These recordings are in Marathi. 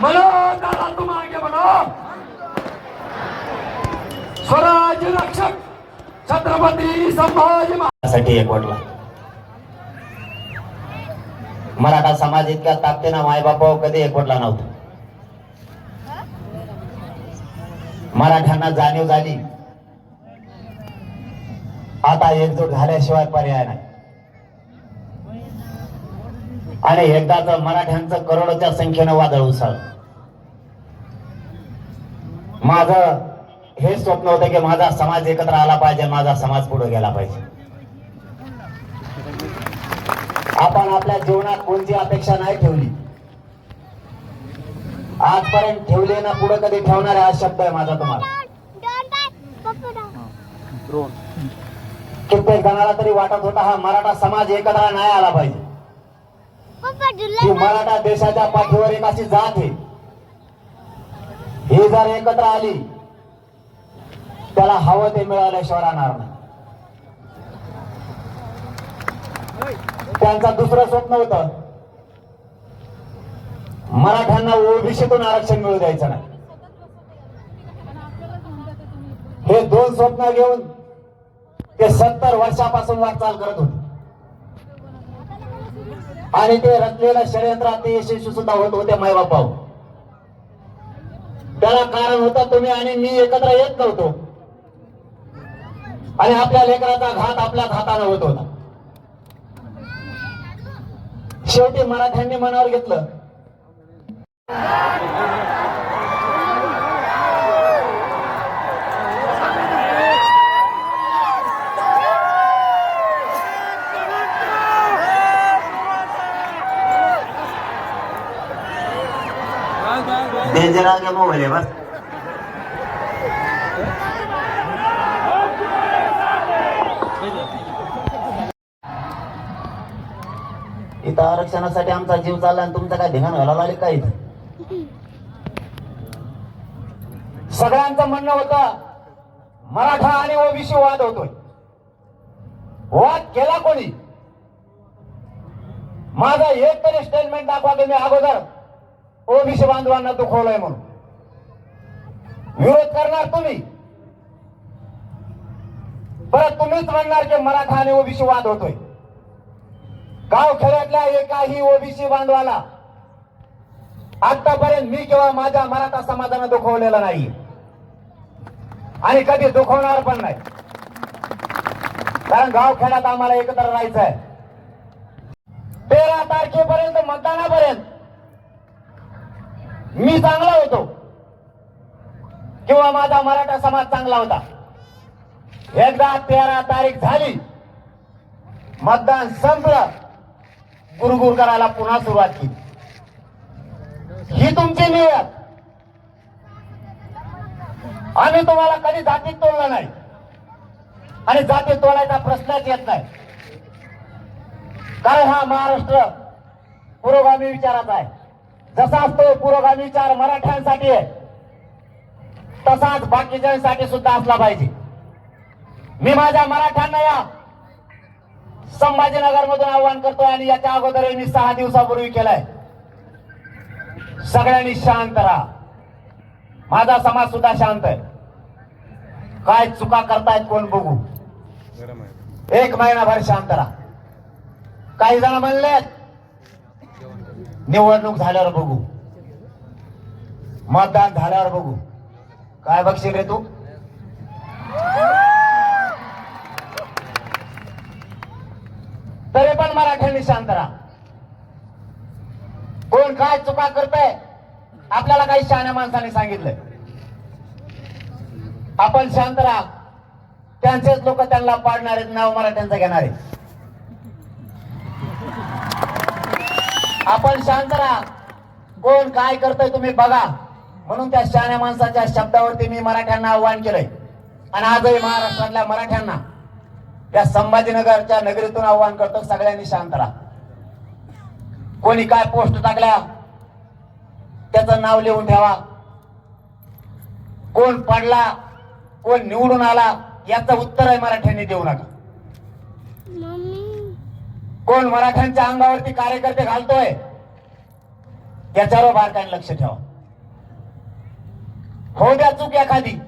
म्हणो दादा तुम आगे बढ़ो स्वराज रक्षक छत्रपती संभाजी महाराजसाठी एकवटला मराठा समाज इतक्या ताकदीनं मायबापाव कधी एकवटला नव्हता. मराठ्यांना जाणीव झाली. आता एकजूट झाल्याशिवाय पर्याय नाही. आणि एकदाच मराठ्यांचं करोडोच्या संख्येनं वादळ उसळ माझं हे स्वप्न होतं की माझा समाज एकत्र आला पाहिजे माझा समाज पुढे गेला पाहिजे. आपण आपल्या जीवनात कोणती अपेक्षा नाही ठेवली. आजपर्यंत ठेवले ना पुढे कधी ठेवणार हा शब्द आहे माझा तुम्हाला. कित्येक जणाला तरी वाटत होता हा मराठा समाज एकत्र नाही आला पाहिजे. मराठा देशाच्या पाठीवर एक अशी जात आहे. ही जर एकत्र आली त्याला हवं ते मिळाल्याशिवाय राहणार नाही त्यांचं दुसरं स्वप्न होतं. मराठ्यांना ओबीसीतून आरक्षण मिळू द्यायचं नाही. हे दोन स्वप्न घेऊन ते सत्तर वर्षापासून वाटचाल करत होते. आणि ते रचलेल्या षडयंत्रात ते यशस्वी सुद्धा होत होते मायबापाव त्याला कारण होता तुम्ही आणि मी एकत्र येत नव्हतो. आणि आपल्या लेकराचा घात आपल्याच हाताने होत होता. शेवटी मराठ्यांनी मनावर घेतलं. डेंजर आ गया मोबाईल बस. इथं आरक्षणासाठी आमचा जीव चालला आणि तुमचं काय धिंगाण घालायला आले काय इथं? सगळ्यांचं म्हणणं होतं मराठा आणि ओबीसी वाद होतोय. वाद केला कोणी? माझा एक तरी स्टेटमेंट दाखवा तुम्ही अगोदर. ओबीसी बांधवांना दुखवलंय म्हणून. विरोध करणार तुम्ही. परत तुम्हीच म्हणणार की मराठा आणि ओबीसी वाद होतोय. गाव खेड्यातल्या एकाही ओबीसी बांधवाला आतापर्यंत मी किंवा माझ्या मराठा समाजानं दुखवलेला नाही आणि कधी दुखवणार पण नाही. कारण गाव खेड्यात आम्हाला एकत्र राहायचं आहे तेरा तारखेपर्यंत मी चांगला होतो. किंवा माझा मराठा समाज चांगला होता. एकदा तेरा तारीख झाली. मतदान संपलं. गुरगुर करायला पुन्हा सुरुवात केली. ही तुमची नियत आम्ही तुम्हाला कधी जातीत तोडलं नाही. आणि जातीत तोडायचा प्रश्नच येत नाही. कारण हा महाराष्ट्र पुरोगामी विचाराचा आहे. जसा तो पुरोगामी विचार मराठ्यांसाठी आहे तसाच बाकीच्यांसाठी सुद्धा असला पाहिजे. मी माझ्या मराठ्यांना या संभाजीनगर मधून आव्हान करतोय आणि याच्या अगोदर मी सहा दिवसापूर्वी केलंय. सगळ्यांनी शांत राहा. माझा समाज सुद्धा शांत आहे. काय चुका करतायत कोण बघू. एक महिनाभर शांत राहा. काही जण म्हणले निवडणूक झाल्यावर बघू. मतदान झाल्यावर बघू. काय बघशील रे तू? तरी पण मराठ्यांनी शांत राहा. कोण काय चुका करतय आपल्याला काही शहाण्या माणसाने सांगितलंय. आपण शांत राहा. त्यांचेच लोक त्यांना पाडणार आहेत नाव मराठ्यांचं घेणार. आहे आपण शांत राहा. कोण काय करतोय तुम्ही बघा. म्हणून त्या शहाण्या माणसाच्या शब्दावरती मी मराठ्यांना आव्हान केलंय. आणि आजही महाराष्ट्रातल्या मराठ्यांना त्या संभाजीनगरच्या नगरीतून आव्हान करतो. सगळ्यांनी शांत राहा. कोणी काय पोस्ट टाकल्या त्याचं नाव लिहून ठेवा. कोण पडला कोण निवडून आला याचं उत्तर आहे मराठ्यांनी देऊ नका. कोण मराठ्यांच्या अंगावरती कार्यकर्ते घालतोय? याच्यावर बारकाईने लक्ष ठेवा. हो द्या चूक एखादी.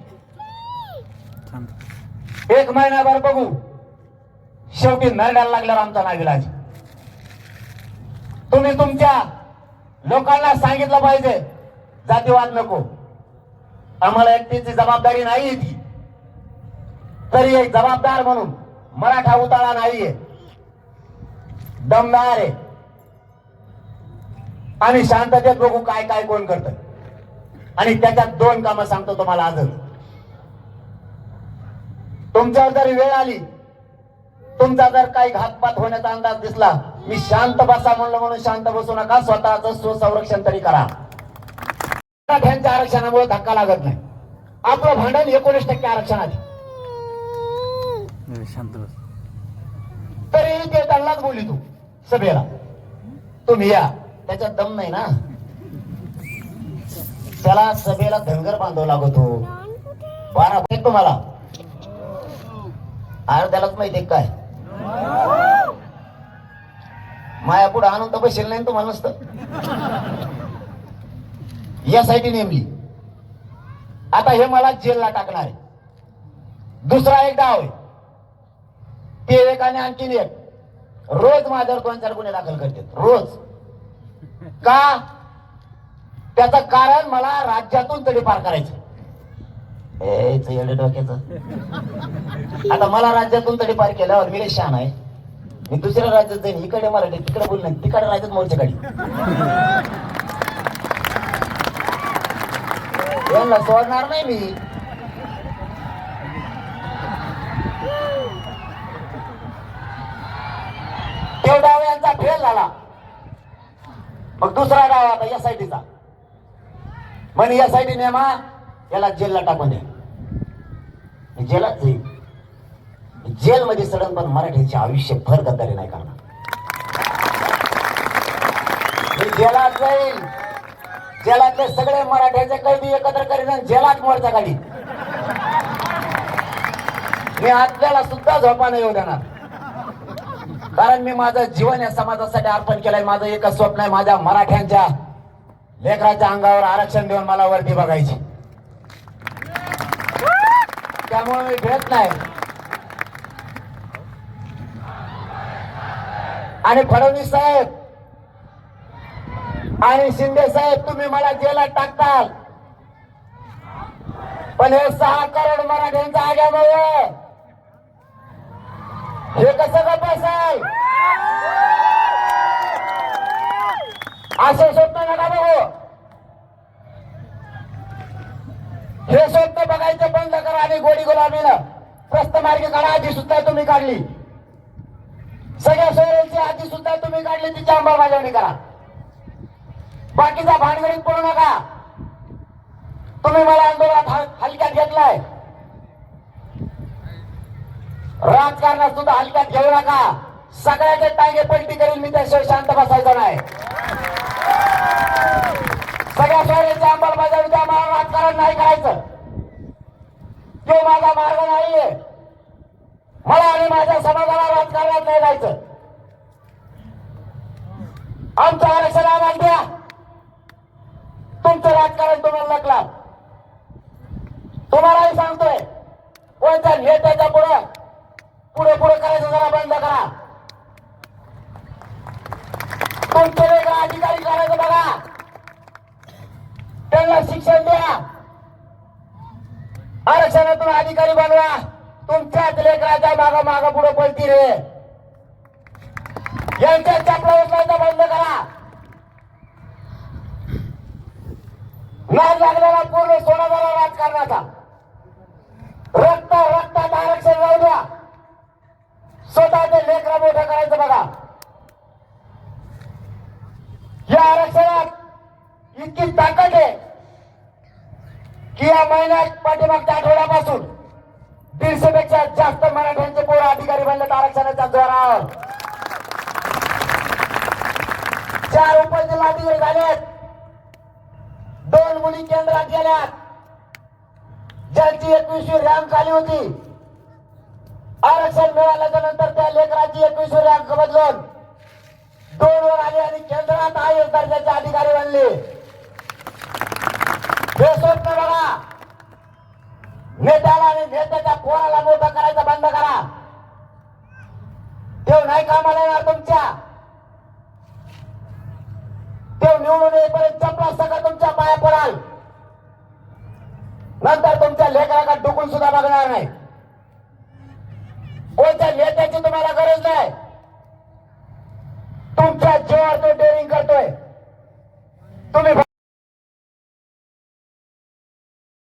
एक महिनाभर बघू. शेवटी नरड्याला लागल्यावर आमचा नाविलाज तुम्ही तुमच्या लोकांना सांगितलं पाहिजे जातीवाद नको. आम्हाला एकटीची जबाबदारी नाही ती. तरी एक जबाबदार म्हणून मराठा उताळा नाहीये. दमदार आहे. आणि शांततेत बघू काय काय कोण करत. आणि त्याच्यात दोन कामं सांगतो तुम्हाला आजच तुमच्यावर जर वेळ आली तुमचा जर काही घातपात होण्याचा अंदाज दिसला मी शांत बसा म्हणलं म्हणून शांत बसू नका स्वतःच स्वसंरक्षण तरी करा. मराठ्यांच्या आरक्षणामुळे धक्का लागत नाही. आपलं भांडण एकोणीस टक्के बस. तरी ते त्यांनाच बोली तू. सभेला. तुम्ही या. त्याच्यात दम नाही ना? त्याला सभेला धनगर बांधव लागतो. बारा भेट तुम्हाला. अर्ध्यालाच माहिती काय? माया पुढे आनंद बसेल नाही तुम्हाला नसतं? यासाठी नेमली. आता हे मला जेलला टाकणार आहे. दुसरा एक डाव आहे. ते एक आणि आणखीन एक. रोज माझ्यावर दोन चार गुन्हे दाखल करतात. रोज. का? त्याचं कारण मला राज्यातून तडीपार करायचं. ए, डोक्याचं. आता मला राज्यातून तरी पार केल्यावर मी शान शहाण आहे. मी दुसऱ्या राज्यात जाईन इकडे मराठी तिकडे बोलणार तिकडे राज्यात मोर्चे काढी यांना सोडणार नाही मी. तो डाव यांचा फेल झाला. मग दुसरा डाव आता एस आय टीचा म्हणे एस आय टी नेमा याला जेलला टाकून दे जेलात जाईल जेलमध्ये सडन पण मराठीचे आयुष्य भर गद्दारी नाही करणार. जेलात जाईल जेलातले सगळे मराठ्याचे कैदी एकत्र करीन आणि जेलात मोर्चा काढी मी आपल्याला सुद्धा झोपा नाही येऊ देणार. कारण मी माझं जीवन या समाजासाठी अर्पण केलंय. माझं एकच स्वप्न आहे माझ्या मराठ्यांच्या लेकराच्या अंगावर आरक्षण देऊन मला वरती बघायची. त्यामुळे मी भेट नाही. आणि फडणवीस साहेब आणि शिंदे साहेब तुम्ही मला जेलात टाकताल. पण हे सहा करोड मराठ्यांचा आग्यामुळे हे कसं गप्प असेल असं स्वप्न नका बघू. हे स्वप्न बघायचं बंद करा आणि गोडी गुलाबीनं प्रस्त मार्गी काढा आधी सुद्धा तुम्ही काढली. सगळ्या सोयऱ्यांची आधी सुद्धा तुम्ही काढली तिची अंमलबजावणी करा. बाकीचा भानगडीत पडू नका. तुम्ही मला आंदोलनात हलक्यात घेतलाय. राजकारणात सुद्धा हलक्यात घेऊ नका. सगळ्याचे टांगे पलटी करील मी त्याशिवाय शांत बसायचं नाही. सगळ्या सोयऱ्यांची अंमलबजावणी त्या मला राजकारण नाही करायचं. तो माझा मार्ग नाहीये. मला आणि माझ्या समाजाला राजकारणात नाही जायचं. आमचं आरक्षण आम्हाला द्या. तुमचं राजकारण तुम्हाला नकला तुम्हालाही सांगतोय. कोणत्या नेत्याच्या पुढे. पुढे पुढे करायचं जरा बंद करा. तुमचे वेगळा अधिकारी करायचं बघा. त्यांना शिक्षण द्या. आरक्षणातून अधिकारी बनवा. तुमच्याच लेकराच्या माग माग पुढे पळती रे यांच्या चपला उचलायचा बंद करा. नाद लागलेला पूर्ण सोडा झाला राजकारणाचा. रक्त रक्तात आरक्षण राहू द्या. स्वतःचे लेकरा मोठं करायचं बघा. या आरक्षणात इतकी ताकद आहे की या महिन्यात पाठीमागच्या आठवड्यापासून दीडशे पेक्षा जास्त मराठ्यांचे पोर अधिकारी बनलेत आरक्षणाच्या जोरावर. चार उपजिल्हाधिकारी झालेत. दोन मुली केंद्रात गेल्यात. ज्यांची एकवीसवी रँक आली होती. आरक्षण मिळाल्याच्या नंतर त्या लेकराची एकवीसवी अंक बदलून दोन वर आले आणि केंद्रात आयोग दर्जाचे अधिकारी बनले. हे स्वप्न बघा. नेत्याला आणि नेत्याच्या पोराला मोठा करायचा बंद करा. तेव्हा नाही कामाला येणार तुमच्या. तेव निवडून येईपर्यंत चपला सगळं तुमच्या पाया पडाल. नंतर तुमच्या लेकराकडे डुकून सुद्धा बघणार नाही. कोणत्या नेत्याची तुम्हाला गरज नाही? तुमच्या जीवावर तो डेअरिंग करतोय. तुम्ही